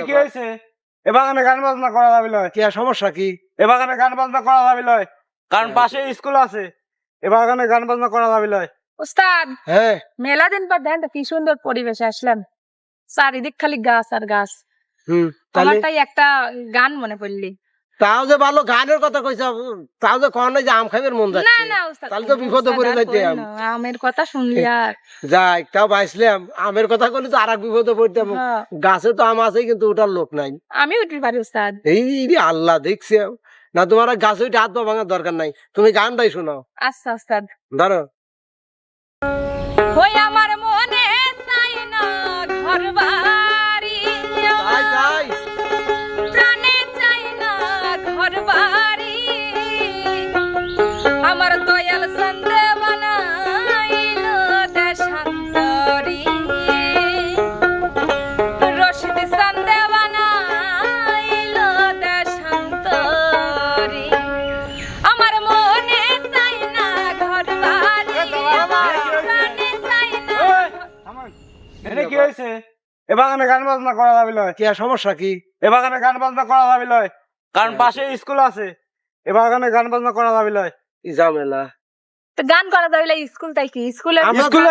এনে কি হয়েছে? এ বাগানে গান বাজনা করা যাবে লয়। কি সমস্যা কি? এ বাগানে গান বাজনা করা যাবে লয়। কারণ পাশে স্কুল আছে। এ বাগানে গান বাজনা করা যাবে লয়। উস্তাদ হ্যাঁ। মেলা দিন পর দেন কি সুন্দর পরিবেশে আসলাম চারিদিক খালি গাছ আর গাছ। হুম আমার তাহলে? তাই একটা গান মনে পড়লি। তাও যে ভালো গানের কথা কইছ তাও যে কন যে আম খাইবার মন যাচ্ছে। না উস্তাদ তাহলে তো বিপদে পড়ে যাইতে আম। আমের কথা শুনলি আর। যাই তাও বাইসলাম আমের কথা কইলে তো আর এক বিপদে পড়তাম। হ্যাঁ, গাছে তো আম আছে কিন্তু ওটার লোক নাই। আমি উঠতে পারি উস্তাদ। এই আল্লাহ দেখছি না তোমার গাছে উঠে হাত পা ভাঙার দরকার নাই। তুমি গানটাই শোনাও। আচ্ছা উস্তাদ। ধরো। এনে কি হয়েছে? এ বাগানে গান বাজনা করা যাবে লয়। কি সমস্যা কি? এ বাগানে গান বাজনা করা যাবে লয়। কারণ পাশে স্কুল আছে। এ বাগানে গান বাজনা করা যাবে লয়। কি ঝামেলা? তো গান করা যাইলে স্কুল তাই কি? স্কুলে আমরা স্কুলে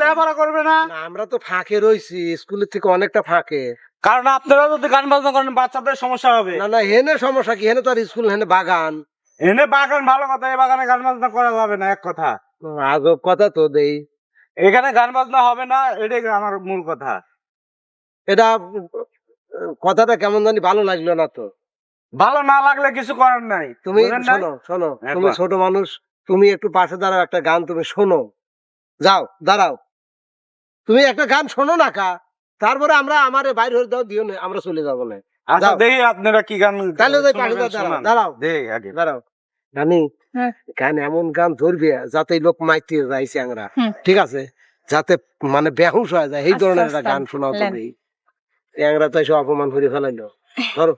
লেখাপড়া করবে না? না, আমরা তো ফাঁকে রইছি। স্কুলের থেকে অনেকটা ফাঁকে। কারণ আপনারা যদি গান বাজনা করেন বাচ্চাদের সমস্যা হবে। না না হেনে সমস্যা কি? হেনে তো আর স্কুল হেনে বাগান। এনে বাগান ভালো কথা এই বাগানে গান বাজনা করা যাবে না এক কথা। আজব কথা তো দেই। এখানে গান বাজনা হবে না এটাই আমার মূল কথা। এটা কথাটা কেমন জানি ভালো লাগল না তো। ভালো না লাগলে কিছু করার নাই। তুমি শোনো শোনো তুমি ছোট মানুষ তুমি একটু পাশে দাঁড়াও একটা গান তুমি শোনো। যাও দাঁড়াও। তুমি একটা গান শোনো না কা তারপরে আমরা আমার বাইরে হয়ে দাও দিও না আমরা চলে যাব না। আচ্ছা দেখি আপনারা কি গান তাহলে দাঁড়াও দাঁড়াও দাঁড়াও। জানি হ্যাঁ। গান এমন গান ধরবে যাতে লোক মাইতে যাইছে আমরা ঠিক আছে? যাতে মানে বেহুশ হয়ে যায় এই ধরনের একটা গান শোনা। তুমি ট্যাংরা তো এসে অপমান করে ফেলাইলো। ধরো।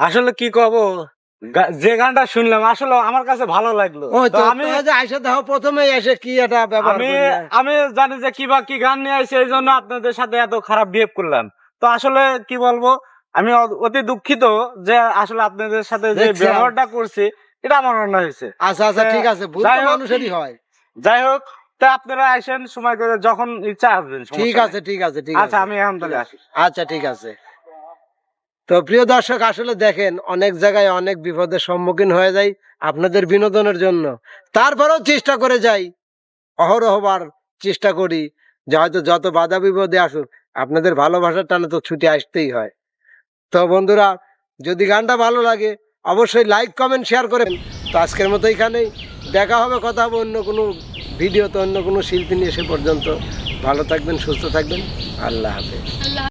আসলে কি কব? যে গানটা শুনলাম আসলে আমার কাছে ভালো লাগল। আমি দেখো প্রথমে এসে কি ব্যাপার আমি আমি জানি যে কি বা কি গান নিয়ে আসছে এই জন্য আপনাদের সাথে এত খারাপ বিহেভ করলাম। তো আসলে কি বলব আমি অতি দুঃখিত যে আসলে আপনাদের সাথে যে ব্যবহারটা করছি এটা আমার অন্যায় হয়েছে। আচ্ছা আচ্ছা ঠিক আছে ভুল মানুষেরই হয়। যাই হোক তা আপনারা আসেন সময় করে যখন ইচ্ছা আসবেন ঠিক আছে ঠিক আছে ঠিক আচ্ছা আছে। আমি এখন তাহলে আসি। আচ্ছা ঠিক আছে। তো প্রিয় দর্শক, আসলে দেখেন, অনেক জায়গায় অনেক বিপদের সম্মুখীন হয়ে যাই আপনাদের বিনোদনের জন্য। তারপরেও চেষ্টা করে যাই, অহরহবার চেষ্টা করি যে হয়তো যত বাধা বিপদে আসুক, আপনাদের ভালোবাসার টানে তো ছুটি আসতেই হয়। তো বন্ধুরা, যদি গানটা ভালো লাগে, অবশ্যই লাইক কমেন্ট শেয়ার করেন। তো আজকের মতো এখানেই। দেখা হবে, কথা হবে অন্য কোনো ভিডিওতে, অন্য কোনো শিল্পী নিয়ে সে পর্যন্ত। ভালো থাকবেন, সুস্থ থাকবেন। আল্লাহ হাফেজ।